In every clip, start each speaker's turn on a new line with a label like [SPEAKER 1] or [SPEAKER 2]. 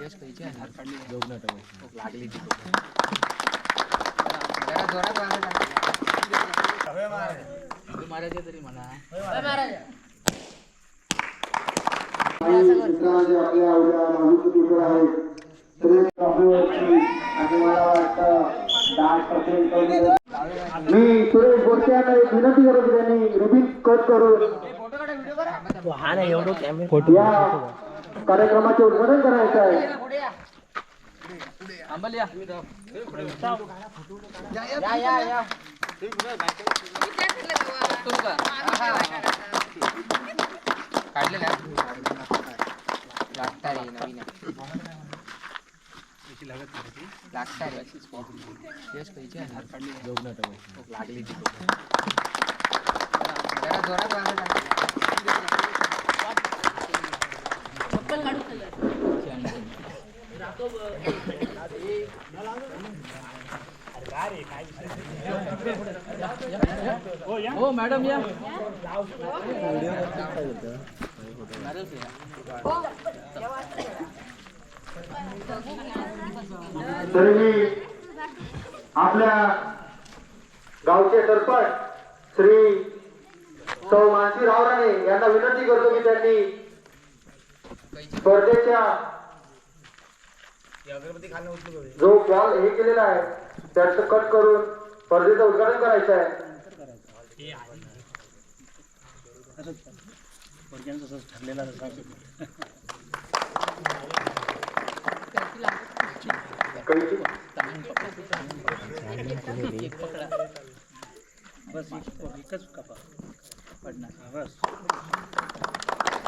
[SPEAKER 1] यश लागली ती. जरा जोरात वाजत मारायचे तरी म्हणा.
[SPEAKER 2] मित्रांचे आपल्या आवड्या मी सुरेश बोरसे यांना एक विनंती करत होतो त्यांनी रुबीन कट करून या कार्यक्रमाचे उद्घाटन करायचं आहे
[SPEAKER 1] अंबल या
[SPEAKER 3] या या या
[SPEAKER 1] तुमका काढलेलं आहे लागता रे नवीन लागता रे यश कैची आहे लागली ती जरा जोरात वाजत हो मॅडम या.
[SPEAKER 2] तरी आपल्या गावचे सरपंच श्री सौ मानसी रावराणे यांना विनंती करतो की त्यांनी स्पर्धेच्या जो बॉल हे केलेला आहे त्याचं कट करून स्पर्धेचं उद्घाटन करायचं आहे?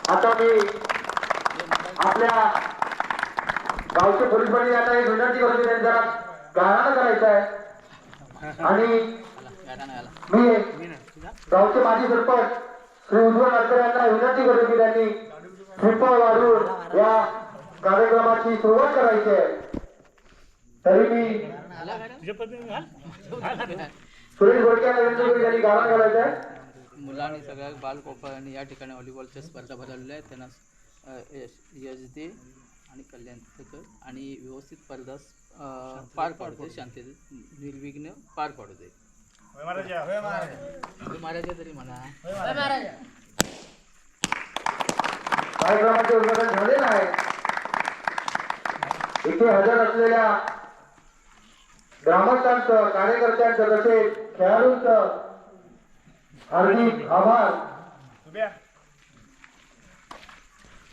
[SPEAKER 2] आता मी आपल्या गावचे पोलीस पाटील यांना एक विनंती करतो त्यांनी जरा गाळानं करायचं आहे. आणि मी गावचे माजी सरपंच श्री उद्धव नाडकर यांना विनंती करतो की त्यांनी ट्रिपल वाढून या कार्यक्रमाची सुरुवात करायची आहे. तरी मी सुरेश गोडके यांना विनंती करतो त्यांनी गाणं करायचं आहे.
[SPEAKER 1] मुलांनी सगळ्या बालकोपाळांनी या ठिकाणी व्हॉलीबॉलच्या स्पर्धा भरवलेल्या आहेत. त्यांना यश यश दे आणि कल्याण कर आणि व्यवस्थित अ, पार पाडू दे शांततेत. निर्विघ्न पार पाडू दे मारायचे तरी म्हणा.
[SPEAKER 2] कार्यक्रमाचे उद्घाटन झालेलं आहे इथे हजर असलेल्या ग्रामस्थांचं कार्यकर्त्यांचं तसेच खेळाडूंचं हार्दिक आभार.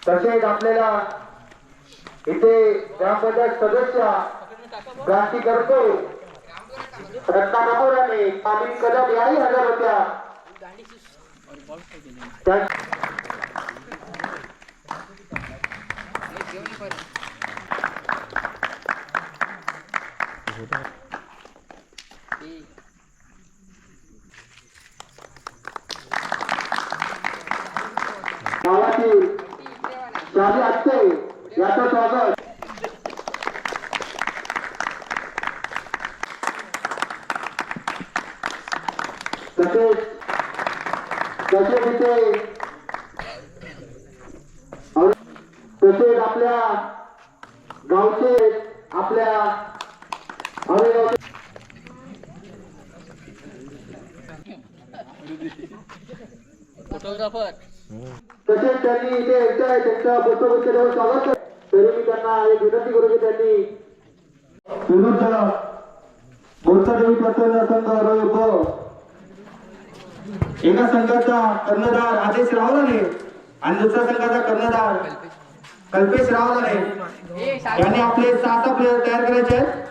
[SPEAKER 2] तसेच आपल्याला इथे ग्रामपंचायत सदस्य क्रांती करतो रत्ना राहुराने पाटील कदम याही हजर होत्या Thank you. तसेच तसेच इथे तसेच आपल्या गावचे आपल्या
[SPEAKER 1] फोटोग्राफर
[SPEAKER 2] तसेच त्यांनी इथे आहे त्यांच्या पुस्तकाच्या जवळ स्वागत. तरी मी त्यांना एक विनंती करू की त्यांनी विरुद्ध गोरसादेवी प्रसन्न संघ रोय ब एका संघाचा कर्णधार आदेश रावलाने आणि दुसऱ्या संघाचा कर्णधार कल्पेश रावलाने. यांनी आपले सहा सहा प्लेयर तयार करायचे आहेत.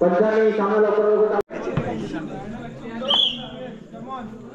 [SPEAKER 2] पंचाने सामना लवकर लवकर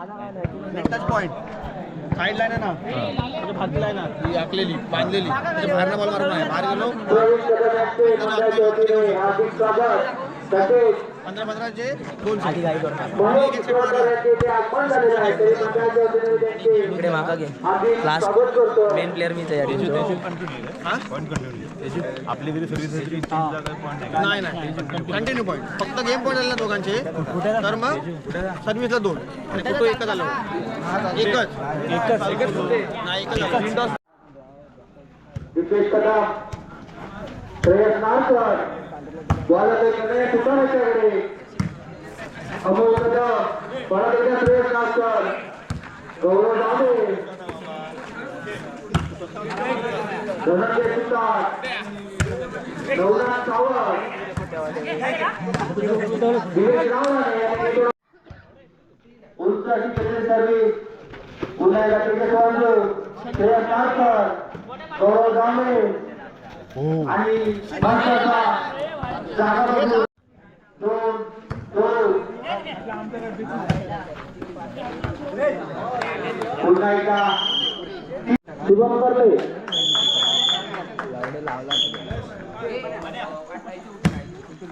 [SPEAKER 3] पॉईंट साईड लाईन आहे ना. म्हणजे भाजली आहे ना ती आखलेली बांधलेली. म्हणजे बाहेरनं बॉल मारून आहे बाहेर गेलो पंधरा पंधराचे दोन
[SPEAKER 4] मनोज शिरोडकर यांचे ते आगमन झालेलं आहे तरी मंडळाच्या वतीने त्यांचे हार्दिक स्वागत करतो
[SPEAKER 2] मेन प्लेअर मीच आहे.
[SPEAKER 5] आपली तरी सर्व्हिस
[SPEAKER 3] नाही नाही. कंटिन्यू पॉईंट फक्त गेम पॉईंट आले ना दोघांचे. तर मग सर्व्हिसला दोन. आणि कुठं एकच आलं? एकच. एकच. नाही एकच
[SPEAKER 4] कदम श्रेयस अमोल कदम बॉलर श्रेयस नारकर गौरव धनंजय सुतार नवनाथ सावंत. दिनेश रावणाने यांनी दोन सर्व्हिस पुन्हा क्रिकेट खेळाडू श्रेयस नारकर गौरव जांभळे आणि भारताचा जागा दोन दोन. पुन्हा एकदा. शुभम करले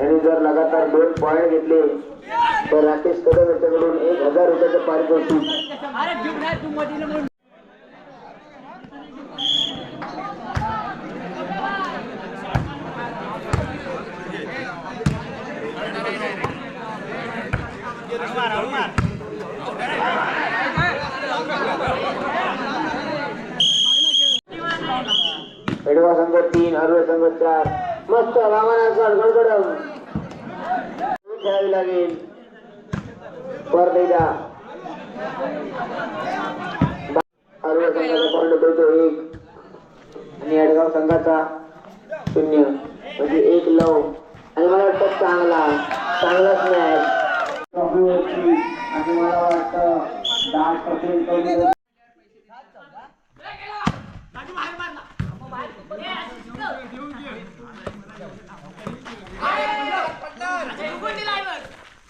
[SPEAKER 4] यांनी जर लगातार दोन पॉईंट घेतले तर राकेश कदम यांच्याकडून एक हजार रुपयाचं पारितोषिक एडवा संघ तीन अरवे संघ चार मस्त रामानाकर गडगडम खेळावी लागेल. परत एकदा अरवे संघाचा पॉईंट होतो तो एक. आणि अडगाव संघाचा शून्य. म्हणजे एक लव आणि मला वाटतं चांगला. चांगलाच मॅच आणि मला वाटतं दहा पर्सेंट मला वाटतं या स्पर्धेमधील फायनलच्या चांगला विजय होतो तो चिंतावणी संघ आणि पहिलीचा संघ होतो तो कोकुश्री संघ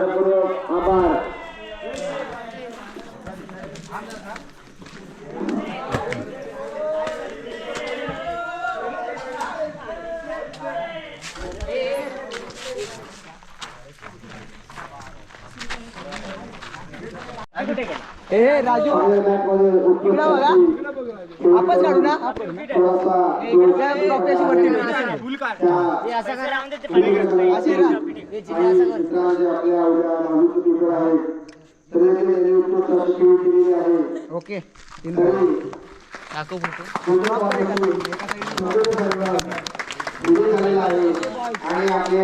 [SPEAKER 4] मनपूर्वक आभार
[SPEAKER 2] ए राजू. आपच काढू ना.
[SPEAKER 4] थोडासा
[SPEAKER 2] प्रॉपर्टी वरती ओके.
[SPEAKER 4] आणि आपले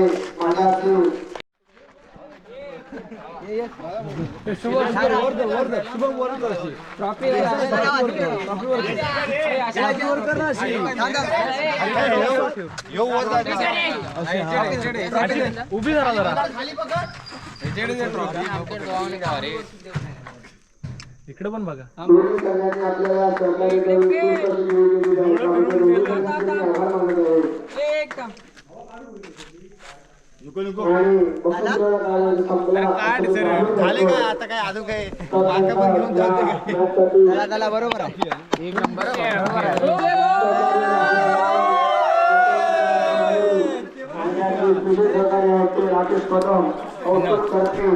[SPEAKER 3] उभी जरा जरा इकडे पण बघा
[SPEAKER 4] दोन्ही आपल्याला मानत आहे.
[SPEAKER 2] आणि वसुंधरा काळ संपला.
[SPEAKER 3] झाले काय? आता काय? अजून काय? वांगा पण घेऊन चालते काय
[SPEAKER 4] त्याला बरोबर आहे. एक नंबर
[SPEAKER 2] ते राकेश कदम औषध करते